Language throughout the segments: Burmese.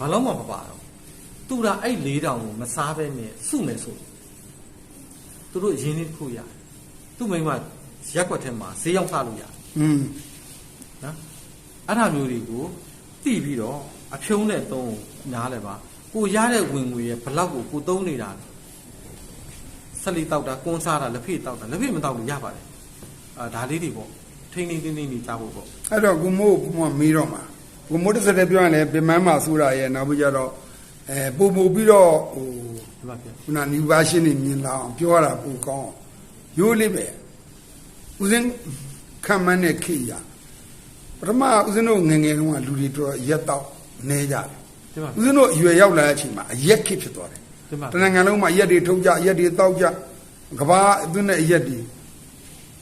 ဘာလို့မှမပါတော့သူကအဲ့၄တောင်ကိုမစားဘဲနဲ့စုမယ်ဆိုသူတို့ရင်းနှီးတစ်ခုရတယ်သူ့မိမရက်ွက်ထဲမှာဈေးရောက်စားလို့ရတယ်อืมနော်အဲ့ဒါမျိုးတွေကိုတိပြီးတော့အဖြုံးနဲ့သုံးနားလဲပါကိုရတဲ့ဝင်ငွေရဲ့ဘလောက်ကိုကိုသုံးနေတာလဲဆက်လီတောက်တာကွန်းစားတာလက်ဖေးတောက်တာလက်ဖေးမတောက်လို့ရပါတယ်အာဒါလေးတွေပေါ့ထိန်းထိန်းသိမ်းသိမ်းနေကြဖို့ပေါ့အဲ့တော့ကိုမိုးကမေးတော့မှာ ကိုမိုးတစ်စက်တည်းပြောရင်လည်းပင်မမှာဆိုတာရဲ့နောက်ပြီးကြတော့အဲပုံပုံပြီးတော့ဟိုဒီမှာပြခုနနီဗာရှင်းနေမြင်လာအောင်ပြောရတာပိုကောင်းအောင်ရိုးလေးပဲဦးစင်းခံမန်းတဲ့ခေတ်ရပထမဦးစင်းတို့ငယ်ငယ်တုန်းကလူတွေတော့ရက်တော့နေကြတယ်ဒီမှာဦးဇင်းတို့အရွယ်ရောက်လာတဲ့အချိန်မှာအရက်ခစ်ဖြစ်သွားတယ်ဒီမှာတနင်္ဂနွေလုံးမှာအရက်တွေထုတ်ကြအရက်တွေတောက်ကြကဘာအသွင်းတဲ့အရက်တွေ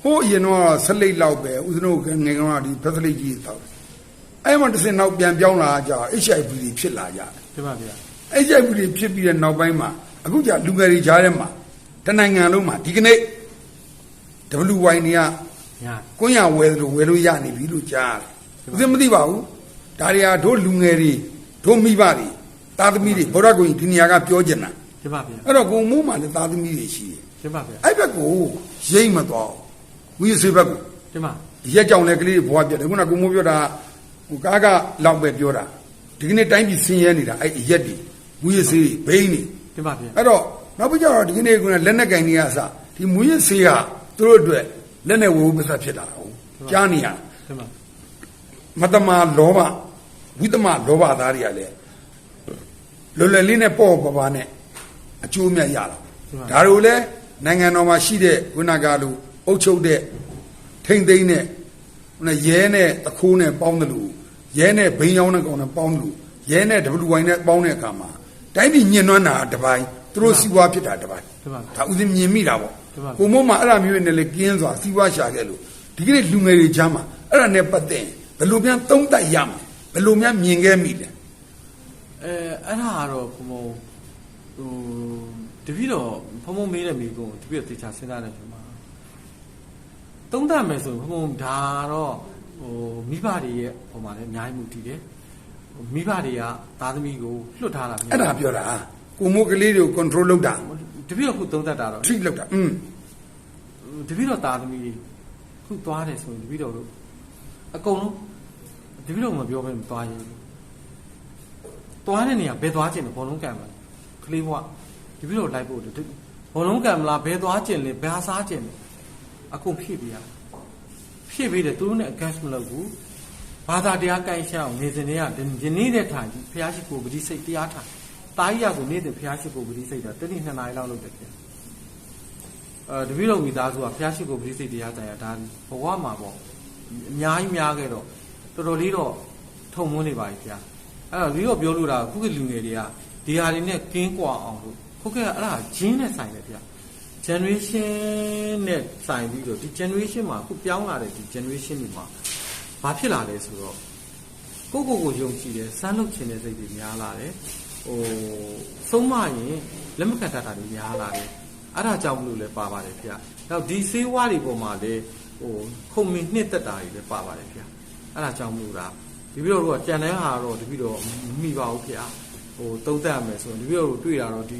ဟိုးအရင်တော့ဆက်လိတ်လောက်ပဲဦးဇင်းတို့ငယ်ငယ်ကဒီဖက်စလိတ်ကြီးတောက်တယ် အဲ့မှာတစ်စင်နောက်ပြန်ပြောင်းလာကြ HIV တွေဖြစ်လာကြတယ်ဒီမှာပြ HIV တွေဖြစ်ပြီးတဲ့နောက်ပိုင်းမှာအခုကျလူငယ်တွေကြားထဲမှာတနိုင်ငံလုံးမှာဒီကနေ့ WY နေကညာကွန်းရဝယ်လို့ဝယ်လို့ရနေပြီလို့ကြားတယ်ဦးဇင်းမသိပါဘူးဒါတွေဟာတို့လူငယ်တွေတို့မိဘတွေသားသမီးတွေဗုဒ္ဓဂုံဒီနေရာကပြောကျင်တာဒီမှာပြအဲ့တော့ကိုမိုးမှလည်းသားသမီးတွေရှိတယ်ဒီမှာပြအဲ့ဘက်ကိုရိမ့်မသွားဘူးဝိသေဘက်ကိုဒီမှာရက်ကြောင်လည်းကလေးတွေဘွားပြတ်တယ်ခုနကကိုမိုးပြောတာ ဟိုကားကလောက်ပဲပြောတာဒီကနေ့တိုင်းပြည်ဆင်းရဲနေတာအဲ့ရက်တွေဝိသေဘိန်းတွေဒီမှာပြအဲ့တော့နောက်ပြီးကြတော့ဒီကနေ့ကလက်နဲ့ကင်နေရအစဒီမူရစေးကသူတို့အတွက်လက်နဲ့ဝဝပစ္စဖြစ်လာဟုတ်ကြားနေရဒီမှာမတမာလောဘဝိတမလောဘသားတွေကလည်းလွယ်လွယ်လေးနဲ့ပေါ့ပေါ့ပါနဲ့အကျိုးမြတ်ရတာဒါတို့လည်းနိုင်ငံတော်မှာရှိတဲ့ခုနကလိုအုပ်ချုပ်တဲ့ထိမ့်သိမ်းတဲ့ခု နရဲနဲ့တခိုးနဲ့ပေါင်းတယ်လို့ရဲနဲ့ဘိန်းရောင်းတဲ့ကောင်နဲ့ပေါင်းတယ်လို့ရဲနဲ့ WY နဲ့ပေါင်းတဲ့အခါမှာတိုင်းပြည်ညှဉ်းနှွမ်းတာတစ်ပိုင်းသူတို့စီးပွားဖြစ်တာတစ်ပိုင်းဒီမှာဒါဥစဉ်မြင်မိတာပေါ့ဒီမှာကိုမို့မှာအဲ့ဒါမျိုးနဲ့လည်းကင်းစွာစီးပွားရှာခဲ့လို့ဒီကနေ့လူငယ်တွေကြားမှာအဲ့ဒါနဲ့ပတ်သက်ရင်ဘယ်လိုများသုံးသပ်ရမလဲဘယ်လိုများမြင်ခဲ့မိလဲအဲအဲ့ဒါကတော့ဘုံဘုံဟိုတပည့်တော်ဘုံဘုံမေးတဲ့မိကုန်းတပည့်တော်တေချာစဉ်းစားတယ်ဆိုမှာ သုံးသပ်မယ်ဆိုရင်ဘုံဘုံဒါတော့ဟိုမိဘတွေရဲ့ဟိုမှာလည်းအများကြီးမှုတည်တယ်ဟိုမိဘတွေကသားသမီးကိုလွတ်ထားတာမျိုးအဲ့ဒါပြောတာကိုမို့ကလေးတွေကို control လုပ်တာတပည့်တော်ခုသုံးသပ်တာတော့ treat လုပ်တာอืมတပည့်တော်သားသမီးတွေခုသွားတယ်ဆိုရင်တပည့်တော်တို့အကုန်လုံးတပည့်တော်မပြောဘဲမသွားရင်သွားတဲ့နေရာဘယ်သွားကျင်လဲဘောလုံးကံမလားကလေးဘွားတပည့်တော်လိုက်ဖို့တဘောလုံးကံမလားဘယ်သွားကျင်လဲဘယ်ဟာစားကျင်လဲ အကုန်ဖြည့်ပေးရဖြည့်ပေးတယ်သူတို့နဲ့ against မလုပ်ဘူးဘာသာတရားကိုင်းရှောင်းနေစဉ်တွေကယနေ့တဲ့ထိုင်ဘုရားရှိခိုးပတိစိတ်တရားထိုင်တာကြီးရကိုနေ့စဉ်ဘုရားရှိခိုးပတိစိတ်တာတနေ့2နာရီလောက်လုပ်တယ်ပြန်အဲတပည့်တော်မိသားစုကဖျားရှိကိုပရိစိတ်တရားတိုင်ရဒါဘဝမှာပေါ့အများကြီးများခဲ့တော့တော်တော်လေးတော့ထုံမွန်းနေပါပြီဖျားအဲ့တော့ဒီတော့ပြောလို့တာခုကလူငယ်တွေကဒီဟာတွေနဲ့ကင်းကွာအောင်လို့ခုကအဲ့ဒါဂျင်းနဲ့ဆိုင်တယ်ဖျား generation နဲ့ဆိုင်ပြီးတော့ဒီ generation မှာခုပြောင်းလာတဲ့ဒီ generation တွေမှာဘာဖြစ်လာလဲဆိုတော့ကိုယ့်ကိုယ်ကိုယုံကြည်တယ်စမ်းလုပ်ခြင်းတဲ့စိတ်တွေများလာတယ်ဟိုဆုံးမရင်လက်မခံတတ်တာတွေများလာတယ်အဲ့ဒါကြောင့်မလို့လည်းပါပါတယ်ဗျ။နောက်ဒီဆေးဝါးတွေပေါ်မှာလည်းဟိုခုံမင်းနှစ်သက်တာတွေလည်းပါပါတယ်ဗျ။အဲ့ဒါကြောင့်မလို့လားဒီပြီးတော့တို့ကကြံတဲ့ဟာတော့ဒီပြီးတော့မမိပါဘူးဗျ။ဟိုတုံးသက်ရမယ်ဆိုရင်ဒီပြီးတော့တို့တွေ့တာတော့ဒီ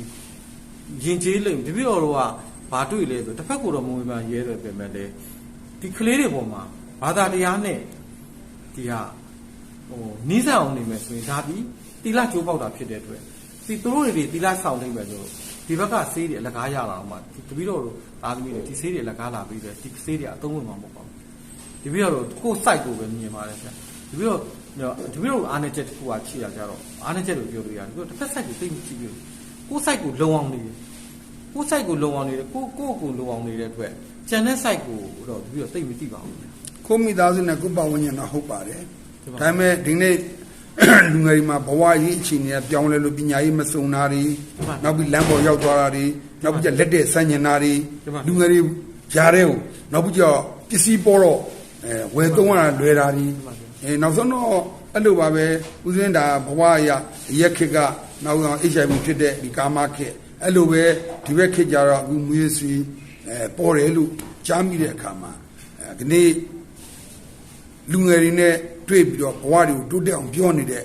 ရင်ကျေးလိမ့်ဒီပြီးတော့တို့က ဘာတွေ့လဲဆိုတစ်ဖက်ကတော့မဝင်မှရဲတယ်ပြင်မဲ့လေဒီကလေးတွေပေါ်မှာဘာသာတရားနဲ့ဒီဟာဟိုနီးစပ်အောင်နေမယ်ဆိုရင်ဒါပြီးတီလာကျိုးပေါက်တာဖြစ်တဲ့အတွက်ဒီသူတို့တွေတီလာဆောင်နေမယ်ဆိုတော့ဒီဘက်ကဆေးတွေအလကားရလာအောင်မှတပီတော့တို့သားသမီးတွေဒီဆေးတွေအလကားလာပြီးတယ်ဒီဆေးတွေအသုံးဝင်မှာမဟုတ်ပါဘူးဒီပြီးတော့ကိုယ် site ကိုပဲမြင်ပါတယ်ဗျဒီပြီးတော့ဒီပြီးတော့အားနေချက်တစ်ခုကချိရကြတော့အားနေချက်လို့ပြောလို့ရတယ်ဒီတော့တစ်ဖက် site ကိုသိမကြည့်ဘူးကိုယ် site ကိုလုံအောင်နေတယ် ကိုယ် site ကိုလုံအောင်နေတယ်ကိုကိုကိုလုံအောင်နေတဲ့အတွက်ကျန်တဲ့ site ကိုတော့ဒီပြီးတော့သိမကြည့်ပါဘူးကိုမိသားစုနဲ့ကိုပတ်ဝန်းကျင်တော့ဟုတ်ပါတယ်ဟုတ်ပါဒါပေမဲ့ဒီနေ့လူငယ်တွေမှာဘဝရေးအခြေအနေကပြောင်းလဲလို့ပညာရေးမစုံတာတွေဟုတ်ပါနောက်ပြီးလမ်းပေါ်ရောက်သွားတာတွေနောက်ပြီးကျလက်တဲ့ဆန့်ကျင်တာတွေဟုတ်ပါလူငယ်တွေကြားတဲ့ကိုနောက်ပြီးကျပစ္စည်းပေါ်တော့အဲဝယ်သုံးရတာလွယ်တာတွေဟုတ်ပါအဲနောက်ဆုံးတော့အဲ့လိုပါပဲဦးစင်းတာဘဝအရာရက်ခေတ်ကနောက်တော့ HIV ဖြစ်တဲ့ဒီကာမခေတ် အဲ့လိုပဲဒီဘက်ခေတ်ကြတော့အခုမွေးဆွေးအဲပေါ်တယ်လို့ကြားမိတဲ့အခါမှာအဲဒီနေ့လူငယ်တွေနဲ့တွေ့ပြီးတော့ဘဝတွေကိုတိုးတက်အောင်ပြောနေတဲ့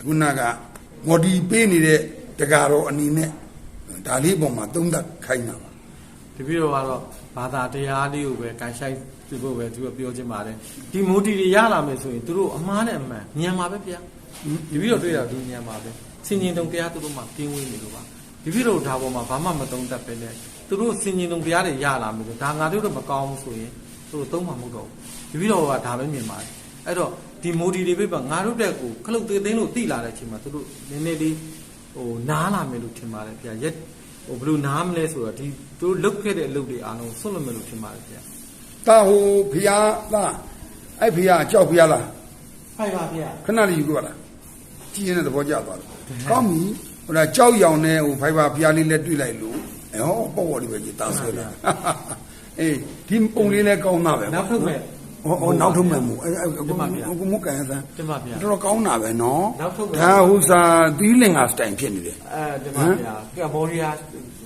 ခုနကမော်ဒီပေးနေတဲ့တကာတော့အနေနဲ့ဒါလေးပုံမှာသုံးသပ်ခိုင်းတာပါတပည့်တော်ကတော့ဘာသာတရားလေးကိုပဲကန်ဆိုင်ပြဖို့ပဲသူကပြောချင်ပါတယ်ဒီမိုတီတွေရလာမယ်ဆိုရင်သူတို့အမားနဲ့အမှန်ညံပါပဲဗျာတပည့်တော်တွေ့တာဒီညံပါပဲစင်ញင်တုံတရားသူတို့မှပြင်းဝေးနေလို့ပါ တပည့်တော်ဒါပေါ်မှာဘာမှမသုံးတတ်ပဲနဲ့သူတို့စင်ញင်တုံတရားတွေရလာမယ်ဆိုဒါငါတို့တော့မကောင်းဘူးဆိုရင်သူတို့သုံးမှာမဟုတ်တော့ဘူးတပည့်တော်ကဒါပဲမြင်ပါတယ်အဲ့တော့ဒီမိုတီတွေပဲပါငါတို့တက်ကိုခလုတ်သေးသိန်းလို့တိလာတဲ့အချိန်မှာသူတို့နည်းနည်းလေးဟိုနားလာမယ်လို့ထင်ပါတယ်ဗျာရက်ဟိုဘယ်လိုနားမလဲဆိုတော့ဒီသူတို့လုတ်ခဲ့တဲ့အလုပ်တွေအားလုံးဆွတ်လွတ်မယ်လို့ထင်ပါတယ်ဗျာတာဟိုဖျားသားအဲ့ဖျားကြောက်ဖျားလားဖိုက်ပါဗျာခဏလေးယူခဲ့ပါလား ကြည်ရင်တဲ့သဘောကျသွားတယ်ကောင်းပြီဟိုဒါကြောက်ရောင်နဲ့ဟိုဖိုင်ဘာဖျားလေးလည်းတွေ့လိုက်လို့အဲဟောပေါ့ပေါ့လေးပဲကြီးတာဆွဲလာအေးဒီပုံလေးလည်းကောင်းတာပဲနောက်ထုတ်မဲ့ဟောဟောနောက်ထုတ်မယ်မို့အဲအဲတင်ပါဗျာကိုမကန်စမ်းတင်ပါဗျာတော်တော်ကောင်းတာပဲနော်နောက်ထုတ်မယ်ဒါဟိုစာသီးလင်္ကာစတိုင်ဖြစ်နေတယ်အဲဒီမှာဗျာကမ္ဘောဒီးယား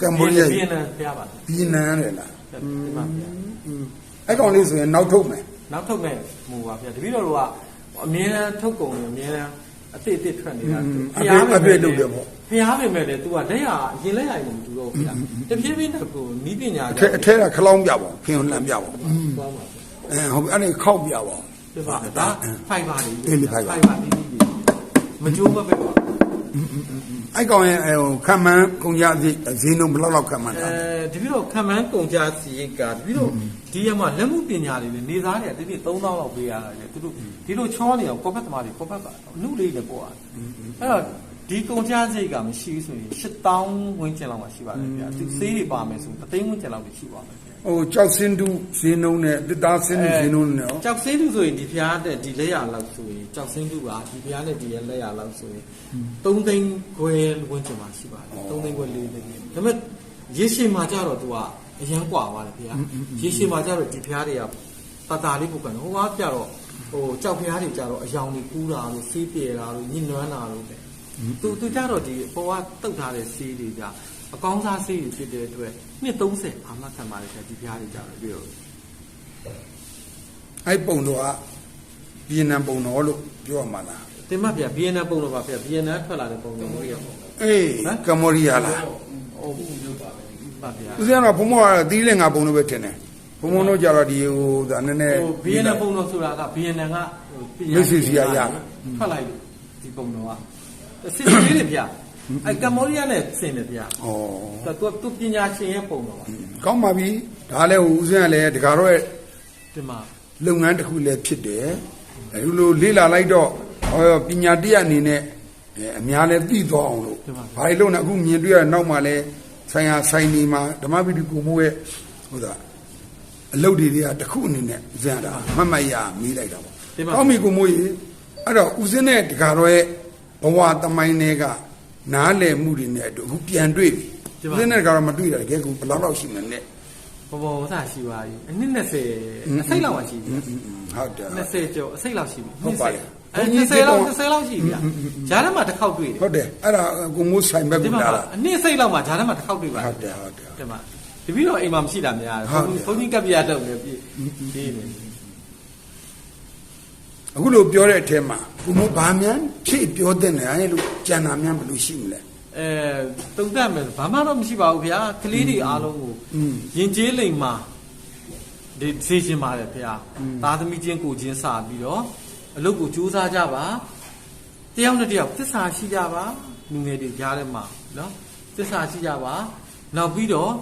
ကမ္ဘောဒီးယားဗီယက်နမ်ဖျားပါဒီနန်းတယ်လားတင်ပါဗျာအဲ့ကောင်လေးဆိုရင်နောက်ထုတ်မယ်နောက်ထုတ်မဲ့မူပါဗျာတပည့်တော်တို့ကအမြဲတမ်းထုတ်ကုန်တယ်အမြဲတမ်း အစ်စ်အစ်စ်ထွက်နေတာအပြည့်အပြည့်လုပ်တယ်ပေါ့ဖျားပဲမဲ့လေ तू ကလက်ရအရင်လက်ရရင်မတူတော့ဘူးဗျာတဖြည်းဖြည်းနဲ့ကိုနီးပညာအထက်အထက်ကခလောင်းပြပါဖင်လှမ်းပြပါသွားပါဗျာအဲဟုတ်ပြီအဲ့ဒါခောက်ပြပါတင်ပါဗျာဒါဖိုက်ပါလေအေးလေဖိုက်ပါဖိုက်ပါဒီဒီမကြိုးမပဲပါအဲ့ကောင်ရဲ့အဲဟိုခံမှန်းကုန်ကြဈေးဈေးနှုန်းဘယ်လောက်လောက်ခံမှန်းတာအဲဒီပြီးတော့ခံမှန်းကုန်ကြစီရင်ကဒီပြီးတော့ ဒီရမှာလက်မှုပညာတွေနဲ့နေသားတွေကတိတိ3000လောက်ပေးရတာလေသူတို့ဒီလိုချောနေအောင်ကော့ဘက်သမားတွေကော့ဘက်ကအနုလေးနဲ့ပို့ရတယ်အဲ့တော့ဒီကုန်ကြစိတ်ကမရှိဘူးဆိုရင်8000ဝန်းကျင်လောက်မှရှိပါတယ်ဗျာဒီစေးတွေပါမယ်ဆိုရင်3သိန်းဝန်းကျင်လောက်ရှိပါမယ်ဗျာဟိုကြောက်စင်းတူဈေးနှုန်းနဲ့တစ်သားစင်းတူဈေးနှုန်းနဲ့ရောကြောက်စင်းတူဆိုရင်ဒီဖျားတဲ့ဒီလက်ရလောက်ဆိုရင်ကြောက်စင်းတူကဒီဖျားနဲ့ဒီရဲ့လက်ရလောက်ဆိုရင်3သိန်းခွဲဝန်းကျင်မှရှိပါတယ်3သိန်းခွဲ4သိန်းဒါပေမဲ့ရေရှည်မှာကြတော့ तू က အရန်กว่าသွားတယ်ဗျာရေရှည်မှာကြတော့ဒီဖျားတွေကတတာလေးပုတ်ကန်ဟိုကကြတော့ဟိုကြောက်ဖျားတွေကြတော့အယောင်တွေကူးတာလို့ဆေးပြေတာလို့ညှဉ်းနှွမ်းတာလို့ပဲသူသူကြတော့ဒီပေါ်ကတုတ်ထားတဲ့ဆေးတွေကြအကောင်းစားဆေးတွေဖြစ်တဲ့အတွက်နှစ်30အာမခံပါတယ်ဗျာဒီဖျားတွေကြတော့ပြီးတော့ အဲ့ပုံတော့ကဗီယက်နမ်ပုံတော်လို့ပြောရမှာလား တင်မဗျာဗီယက်နမ်ပုံတော့ပါဗျာဗီယက်နမ်ထွက်လာတဲ့ပုံမျိုးကြီးပေါ့ အေးကမ္ဘောဒီးယားလား ဟုတ်မျိုးပါပဲပါဗျာ ဦးဇင်းကတော့ဘုံမောကသီးလင်္ကာပုံလို့ပဲထင်တယ်ဘုံမောတို့ကြတော့ဒီဟိုဒါနည်းနည်းဟိုဗီယက်နမ်ပုံတော့ဆိုတာကဗီယက်နမ်ကဟိုမိတ်ဆွေစီကရတာထွက်လိုက်လို့ဒီပုံတော့ကစစ်စစ်လေးတွေဗျာအဲကမ္ဘောဒီးယားနဲ့ဆင်တယ်ဗျာဩသူကသူပညာရှင်ရဲ့ပုံတော့ပါကောင်းပါပြီဒါလည်းဟိုဦးဇင်းကလည်းတကားတော့ရဲ့ဒီမှာလုပ်ငန်းတစ်ခုလည်းဖြစ်တယ်အဲဒီလိုလေ့လာလိုက်တော့ဟောပညာတရားအနေနဲ့အဲအများလည်းသိသွားအောင်လို့ဘာလို့လို့လဲအခုမြင်တွေ့ရတဲ့နောက်မှလည်း ဆိုင်ဟာဆိုင်နေမှာဓမ္မပိဋကကိုမိုးရဲ့ဟုတ်တာအလုပ်တွေတွေကတစ်ခုအနေနဲ့ဦးဇင်းကဒါမှတ်မှတ်ရမိလိုက်တာပေါ့ကောင်းပြီကိုမိုးကြီးအဲ့တော့ဦးဇင်းနဲ့တကားတော့ရဲ့ဘဝသမိုင်းတွေကနားလည်မှုတွေနဲ့အတူအခုပြန်တွေ့ပြီဦးဇင်းနဲ့တကားတော့မတွေ့တာတကယ်ကူဘယ်လောက်လောက်ရှိမလဲနဲ့ဘောဘောသာရှိပါပြီအနည်း20အစိတ်လောက်မှရှိပြီဟုတ်တယ်20ကျော်အစိတ်လောက်ရှိပြီဟုတ်ပါလေ အဲ20လောက်20လောက်ရှိပြီဗျာဂျားထဲမှာတစ်ခေါက်တွေ့တယ်ဟုတ်တယ်အဲ့ဒါကိုမိုးဆိုင်ဘက်ဒီကမှာလာတာအနည်းစိတ်လောက်မှာဂျားထဲမှာတစ်ခေါက်တွေ့ပါဟုတ်တယ်ဟုတ်တယ်ဒီမှာတပည့်တော်အိမ်မှာမရှိတာများတယ်ဟုတ်တယ်ဘုန်းကြီးကပ်ပြရတော့နေပြီဒီနေအခုလိုပြောတဲ့အထက်မှာကိုမိုးဘာမှန်းဖြည့်ပြောတဲ့နေအဲ့လိုကြံတာများဘယ်လိုရှိမလဲအဲတုံ့တက်မယ်ဘာမှတော့မရှိပါဘူးဗျာကလေးတွေအားလုံးကိုอืมရင်ကျေးလိမ်မှာဒီသိရှင်ပါတယ်ဗျာသားသမီးချင်းကိုချင်းစာပြီးတော့ အလုပ်ကိုကြိုးစားကြပါတယောက်နဲ့တယောက်သစ္စာရှိကြပါလူငယ်တွေကြားထဲမှာနော်သစ္စာရှိကြပါနောက်ပြီးတော့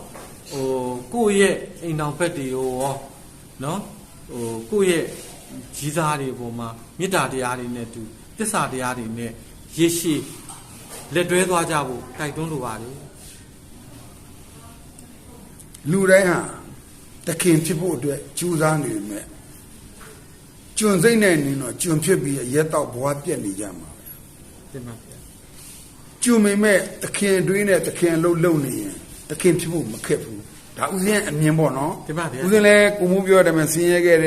ဟိုကိုယ့်ရဲ့အိမ်တော်ဘက်တွေရောနော်ဟိုကိုယ့်ရဲ့ကြီးစားတွေပေါ်မှာမေတ္တာတရားတွေနဲ့တူသစ္စာတရားတွေနဲ့ရည်ရှိလက်တွဲသွားကြဖို့တိုက်တွန်းလိုပါတယ်လူတိုင်းဟာတခင်ဖြစ်ဖို့အတွက်ကြိုးစားနေပေမဲ့ ကျွန်းစိတ်နဲ့နေတော့ကျွန်းဖြစ်ပြီးရက်တော့ဘဝပြက်နေကြမှာတင်ပါဗျာကျွန်းမိမဲ့တခင်အတွင်းနဲ့တခင်အလုံးလုံးနေရင်တခင်ဖြစ်ဖို့မခက်ဘူးဒါဥစဉ်အမြင်ပေါ့နော်တင်ပါဗျာဥစဉ်လဲကိုမိုးပြောတယ်မယ်ဆင်းရဲခဲ့တယ်